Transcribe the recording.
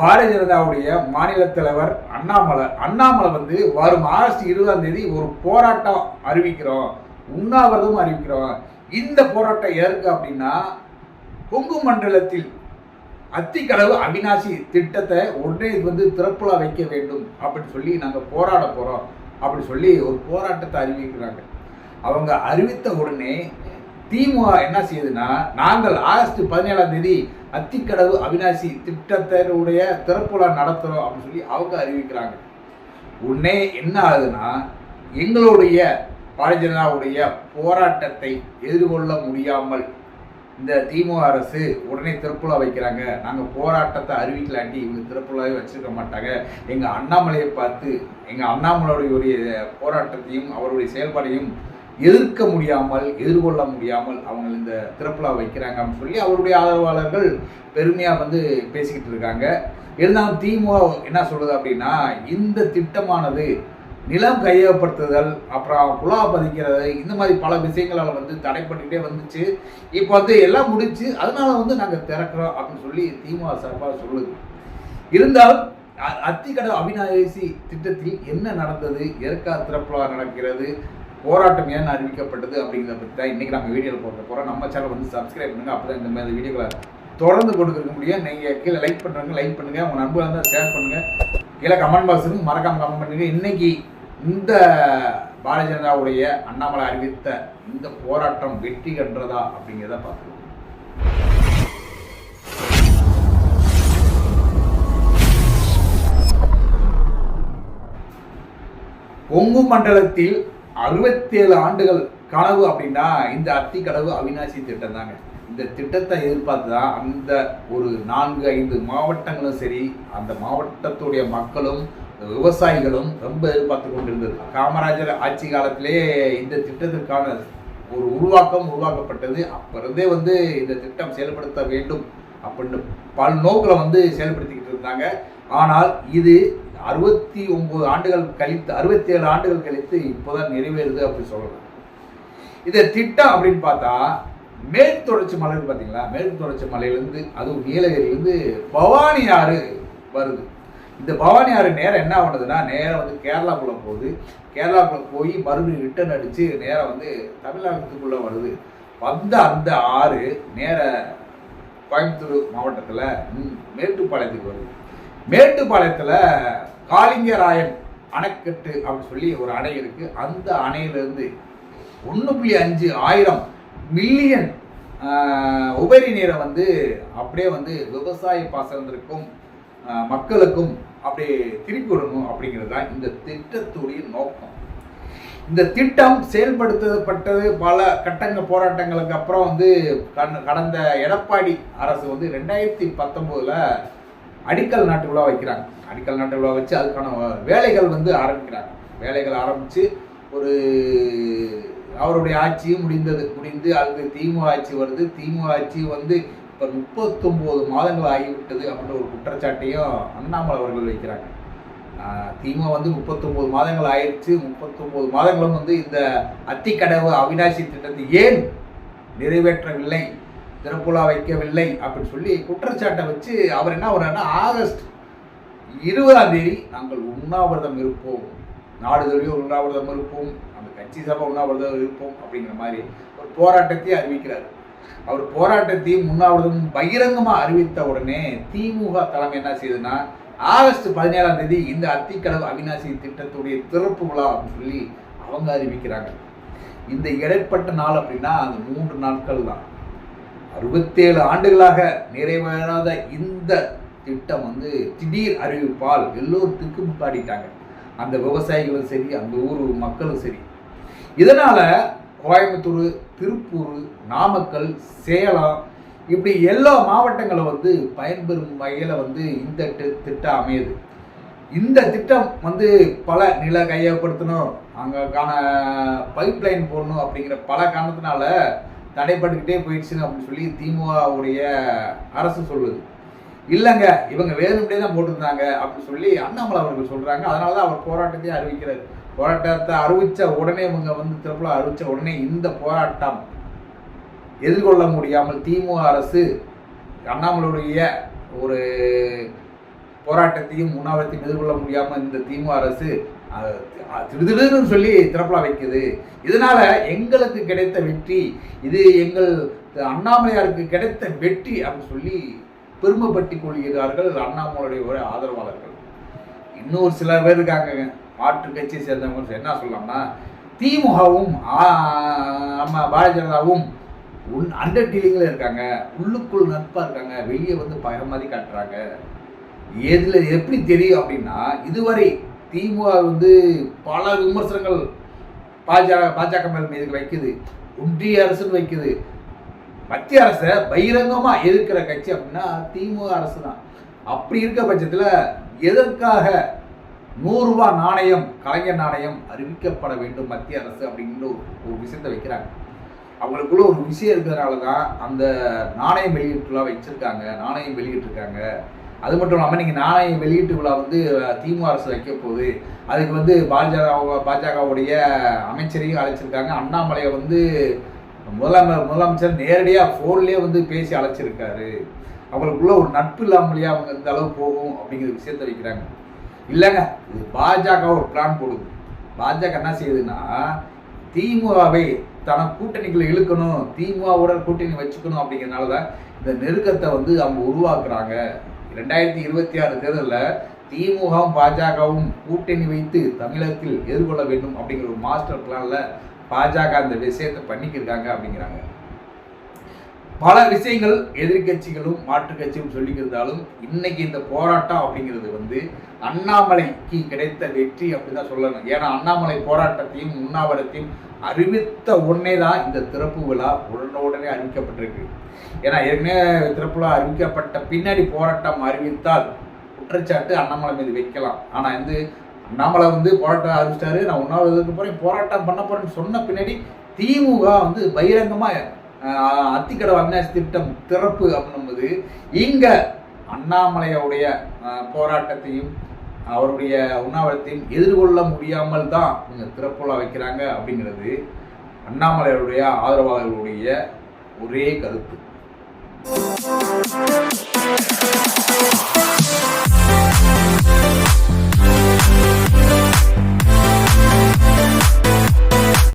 பாரதிய ஜனதாவுடைய மாநில தலைவர் அண்ணாமலை. அண்ணாமலை வந்து வரும் ஆகஸ்ட் இருபதாம் தேதி ஒரு போராட்டம் அறிவிக்கிறோம். உண்ணாவிரதம் அறிவிக்கிறோம். இந்த போராட்டம் எதற்கு அப்படின்னா கொங்கு மண்டலத்தில் அத்திக்கடவு அவினாசி திட்டத்தை உடனே இது வந்து திறப்புலா வைக்க வேண்டும் அப்படின்னு சொல்லி நாங்கள் போராட போகிறோம் அப்படி சொல்லி ஒரு போராட்டத்தை அறிவிக்கிறாங்க. அவங்க அறிவித்த உடனே திமுக என்ன செய்யுதுன்னா நாங்கள் ஆகஸ்ட் பதினேழாம் தேதி அத்திக்கடவு அவினாசி திட்டத்தினுடைய திறப்புலா நடத்துகிறோம் அப்படின்னு சொல்லி அவங்க அறிவிக்கிறாங்க. உடனே என்ன ஆகுதுன்னா எங்களுடைய பாரதிய ஜனதாவுடைய போராட்டத்தை எதிர்கொள்ள முடியாமல் இந்த திமுக அரசு உடனே திருப்புலா வைக்கிறாங்க. நாங்கள் போராட்டத்தை அறிவிக்கலாண்டி இவங்க திருப்புலாவே வச்சுருக்க மாட்டாங்க. எங்கள் அண்ணாமலையை பார்த்து எங்கள் அண்ணாமலையுடைய போராட்டத்தையும் அவருடைய செயல்பாடையும் எதிர்க்க முடியாமல் எதிர்கொள்ள முடியாமல் அவங்க இந்த திறப்புலா வைக்கிறாங்க அப்படின்னு சொல்லி அவருடைய ஆதரவாளர்கள் பெருமையாக வந்து பேசிக்கிட்டு இருக்காங்க. இருந்தாலும் திமுக என்ன சொல்கிறது அப்படின்னா இந்த திட்டமானது நிலம் கையகப்படுத்துதல் அப்புறம் குழா பதிக்கிறது இந்த மாதிரி பல விஷயங்களால் வந்து தடைப்பட்டுக்கிட்டே வந்துச்சு. இப்போ வந்து எல்லாம் முடிச்சு அதனால வந்து நாங்கள் திறக்கிறோம் அப்படின்னு சொல்லி திமுக சார்பாக சொல்லுது. இருந்தாலும் அ- அத்திக்கடவு திட்டத்தில் என்ன நடந்தது? எதற்காக திறப்புலா நடக்கிறது? போராட்டம் ஏன் அறிவிக்கப்பட்டது அப்படிங்கிறத பற்றி தான் இன்றைக்கி நம்ம வீடியோவில் போட்டு போகிறோம் நம்ம சேனல் வந்து சப்ஸ்கிரைப் பண்ணுங்கள் அப்போ தான் இந்த மாதிரி வீடியோக்களை தொடர்ந்து கொடுக்க முடியும். நீங்கள் கீழே லைக் பண்ணுறவங்க லைக் பண்ணுங்கள் உங்கள் நண்பர்கள் இருந்தால் ஷேர் பண்ணுங்கள் கீழே கமெண்ட் பாக்ஸுக்கு மறக்காமல் கமெண்ட் பண்ணுங்கள் இன்றைக்கி இந்த பாரதிய ஜனதாவுடைய அண்ணாமலை அறிவித்த இந்த போராட்டம் வெற்றி கன்றதா அப்படிங்கிறத பார்த்துருவோம் கொங்கு மண்டலத்தில் அறுபத்தேழு ஆண்டுகள் கனவு அப்படின்னா இந்த அத்திக்கடவு அவினாசி திட்டம் தாங்க. இந்த திட்டத்தை எதிர்பார்த்து தான் அந்த ஒரு நான்கு ஐந்து மாவட்டங்களும் சரி அந்த மாவட்டத்துடைய மக்களும் விவசாயிகளும் ரொம்ப எதிர்பார்த்து கொண்டிருந்தது. காமராஜர் ஆட்சி காலத்திலே இந்த திட்டத்திற்கான ஒரு உருவாக்கம் உருவாக்கப்பட்டது. அப்ப இருந்தே வந்து இந்த திட்டம் செயல்படுத்த வேண்டும் அப்படின்னு பல நோக்கில் வந்து செயல்படுத்திக்கிட்டு இருந்தாங்க. ஆனால் இது அறுபத்தி ஒம்பது ஆண்டுகள் கழித்து அறுபத்தி ஏழு ஆண்டுகள் கழித்து இப்போதான் நிறைவேறுது அப்படி சொல்லலாம் இந்த திட்டம் அப்படின்னு பார்த்தா மேற்கு தொடர்ச்சி மலைன்னு பார்த்தீங்களா? மேற்கு தொடர்ச்சி மலையிலேருந்து அதுவும் நீலகிரியிலேருந்து பவானி ஆறு வருது. இந்த பவானி ஆறு நேரம் என்ன பண்ணுதுன்னா நேரம் வந்து கேரளாக்குள்ளே போகுது. கேரளாக்குள்ளே போய் மறுபடியும் ரிட்டர்ன் அடித்து நேரம் வந்து தமிழ்நாட்டுக்குள்ளே வருது. வந்த அந்த ஆறு நேர கோயம்புத்தூர் மாவட்டத்தில் மேட்டுப்பாளையத்துக்கு வருது. மேட்டுப்பாளையத்தில் காளிங்கராயன் அணைக்கட்டு அப்படின்னு சொல்லி ஒரு அணை இருக்கு. அந்த அணையிலிருந்து ஒன்று புள்ளி அஞ்சு ஆயிரம் மில்லியன் உபரி நீரை வந்து அப்படியே வந்து விவசாய பாசனத்திற்கும் மக்களுக்கும் அப்படியே திருப்பி விடணும் அப்படிங்கிறது தான் இந்த திட்டத்துடைய நோக்கம். இந்த திட்டம் செயல்படுத்தப்பட்டது பல கட்டங்க போராட்டங்களுக்கு அப்புறம் வந்து கண்- கடந்த எடப்பாடி அரசு வந்து ரெண்டாயிரத்தி பத்தொம்போதில் அடிக்கல் நாட்டு விழா வைக்கிறாங்க. அடிக்கல் நாட்டு விழா வச்சு அதுக்கான வேலைகள் வந்து ஆரம்பிக்கிறாங்க. வேலைகள் ஆரம்பித்து ஒரு அவருடைய ஆட்சியும் முடிந்தது. முடிந்து அது திமுக ஆட்சி வருது. திமுக ஆட்சி வந்து இப்போ முப்பத்தொம்போது மாதங்கள் ஆகிவிட்டது அப்படின்ற ஒரு குற்றச்சாட்டையும் அண்ணாமலை அவர்கள் வைக்கிறாங்க. திமுக வந்து முப்பத்தொம்போது மாதங்கள் ஆயிடுச்சு. முப்பத்தொம்போது மாதங்களும் வந்து இந்த அத்திக்கடவு அவினாசி திட்டத்தை ஏன் நிறைவேற்றவில்லை? திறப்புலா வைக்கவில்லை அப்படின்னு சொல்லி குற்றச்சாட்டை வச்சு அவர் என்ன பண்ணுறாருன்னா ஆகஸ்ட் இருபதாம் தேதி நாங்கள் உண்ணாவிரதம் இருப்போம். நாடு தழுவிய உண்ணாவிரதம் இருப்போம். அந்த கட்சி சபை உண்ணாவிரதம் இருப்போம் அப்படிங்கிற மாதிரி ஒரு போராட்டத்தை அறிவிக்கிறார். அவர் போராட்டத்தையும் உண்ணாவிரதம் பகிரங்கமாக அறிவித்த உடனே திமுக தலைமை என்ன செய்யுதுன்னா ஆகஸ்ட் பதினேழாம் தேதி இந்த அத்திக்கடவு அவிநாசி திட்டத்துடைய திறப்பு விழா அப்படின்னு சொல்லி அவங்க அறிவிக்கிறாங்க. இந்த இடைப்பட்ட நாள் அப்படின்னா அந்த மூன்று நாட்கள் தான் அறுபத்தேழு ஆண்டுகளாக நிறைவேறாத இந்த திட்டம் வந்து திடீர் அறிவிப்பால் எல்லோரும் திக்குமுக்காடிட்டாங்க அந்த விவசாயிகளும் சரி அந்த ஊர் மக்களும் சரி. இதனால் கோயம்புத்தூர் திருப்பூர் நாமக்கல் சேலம் இப்படி எல்லா மாவட்டங்களும் வந்து பயன்பெறும் வகையில் வந்து இந்த திட்டம் அமையுது. இந்த திட்டம் வந்து பல நில கையப்படுத்தணும் அங்கக்கான பைப் லைன் போடணும் அப்படிங்கிற பல காரணத்தினால தடைப்பட்டுக்கிட்டே போயிடுச்சுன்னு அப்படின்னு சொல்லி திமுகவுடைய அரசு சொல்லுது. இல்லைங்க இவங்க வேணும்னே தான் போட்டிருந்தாங்க அப்படின்னு சொல்லி அண்ணாமலை அவர்கள் சொல்கிறாங்க அதனால தான் அவர் போராட்டத்தையே அறிவிக்கிறார். போராட்டத்தை அறிவித்த உடனே இவங்க வந்து திருப்பூர் அறிவித்த உடனே இந்த போராட்டம் எதிர்கொள்ள முடியாமல் திமுக அரசு அண்ணாமலையுடைய ஒரு போராட்டத்தையும் உண்ணாவிரத்தையும் எதிர்கொள்ள முடியாம இந்த திமுக அரசு அஹ், திடுதிடுன்னு சொல்லி திறப்பலா வைக்குது. இதனால எங்களுக்கு கிடைத்த வெற்றி இது எங்கள் அண்ணாமலையாருக்கு கிடைத்த வெற்றி அப்படின்னு சொல்லி பெருமைப்பட்டுக் கொள்கிறார்கள் அண்ணாமலையுடைய ஒரு ஆதரவாளர்கள். இன்னொரு சில பேர் இருக்காங்க. மாற்று கட்சியை சேர்ந்தவங்க என்ன சொல்லலாம்னா திமுகவும் நம்ம பாரதிய ஜனதாவும் உன் அண்டர் டீலிங்கில் இருக்காங்க. உள்ளுக்குள் நட்பாக இருக்காங்க. வெளியே வந்து பகமாதி காட்டுறாங்க. எதில் எப்படி தெரியும் அப்படின்னா இதுவரை திமுக வந்து பல விமர்சனங்கள் பாஜக பாஜக மேல் மீது வைக்குது ஒன்றிய அரசுன்னு வைக்குது. மத்திய அரசை பகிரங்கமாக எதிர்க்கிற கட்சி அப்படின்னா திமுக அரசு தான் அப்படி இருக்க பட்சத்தில் எதற்காக நூறுரூவா நாணயம் கலைஞர் நாணயம் அறிவிக்கப்பட வேண்டும் மத்திய அரசு அப்படிங்கிற ஒரு ஒரு விஷயத்தை வைக்கிறாங்க. அவங்களுக்குள்ள ஒரு விஷயம் இருக்கிறதுனால தான் அந்த நாணயம் வெளியிட்டுலாம் வச்சுருக்காங்க நாணயம் வெளியிட்டிருக்காங்க. அது மட்டும் இல்லாமல் நீங்கள் நாணயம் வெளியீட்டு விழா வந்து திமுக அரசு வைக்க போகுது. அதுக்கு வந்து பாஜக பாஜகவுடைய அமைச்சரையும் அழைச்சிருக்காங்க. அண்ணாமலையை வந்து முதலமை முதலமைச்சர் நேரடியாக ஃபோன்லேயே வந்து பேசி அழைச்சிருக்காரு. அவங்களுக்குள்ள ஒரு நட்பு இல்லாமலேயே அவங்க இந்த அளவு போகும் அப்படிங்கிற விஷயத்த வைக்கிறாங்க. இல்லைங்க இது பாஜக ஒரு பிளான் போடுது. பாஜக என்ன செய்யுதுன்னா திமுகவை தன கூட்டணிக்குள்ள இழுக்கணும் திமுகவோட கூட்டணி வச்சுக்கணும் அப்படிங்கிறனால தான் இந்த நெருக்கத்தை வந்து அவங்க உருவாக்குறாங்க. ரெண்டாயிரத்தி இருபத்தி ஆறு தேர்தலில் திமுகவும் பாஜகவும் கூட்டணி வைத்து தமிழகத்தில் எதிர்கொள்ள வேண்டும் அப்படிங்கிற ஒரு மாஸ்டர் பிளானில் பாஜக அந்த விஷயத்தை பண்ணிக்கிருக்காங்க அப்படிங்கிறாங்க. பல விஷயங்கள் எதிர்கட்சிகளும் மாற்றுக் கட்சியும் சொல்லியிருந்தாலும் இன்னைக்கு இந்த போராட்டம் அப்படிங்கிறது வந்து அண்ணாமலைக்கு கிடைத்த வெற்றி அப்படிதான் சொல்லணும். ஏன்னா அண்ணாமலை போராட்டத்தையும் உண்ணாவிரத்தையும் அறிவித்த உடனே தான் இந்த திறப்பு விழா உடனே அறிவிக்கப்பட்டிருக்கு. ஏன்னா ஏற்கனவே திறப்பு விழா அறிவிக்கப்பட்ட பின்னாடி போராட்டம் அறிவித்தால் குற்றச்சாட்டு அண்ணாமலை மீது வைக்கலாம். ஆனால் வந்து அண்ணாமலை வந்து போராட்டம் அறிவிச்சிட்டாரு நான் உண்ணாவிரதத்துக்கு போறேன் போராட்டம் பண்ண போறேன்னு சொன்ன பின்னாடி திமுக வந்து பகிரங்கமாக அத்திக்கடவு அவினாசி திட்டம் திறப்பு அப்படின்னும்போது இங்கே அண்ணாமலையுடைய போராட்டத்தையும் அவருடைய உண்ணாவிரத்தையும் எதிர்கொள்ள முடியாமல் தான் இவங்க திறப்புலா வைக்கிறாங்க அப்படிங்கிறது அண்ணாமலையுடைய ஆதரவாளர்களுடைய ஒரே கருத்து.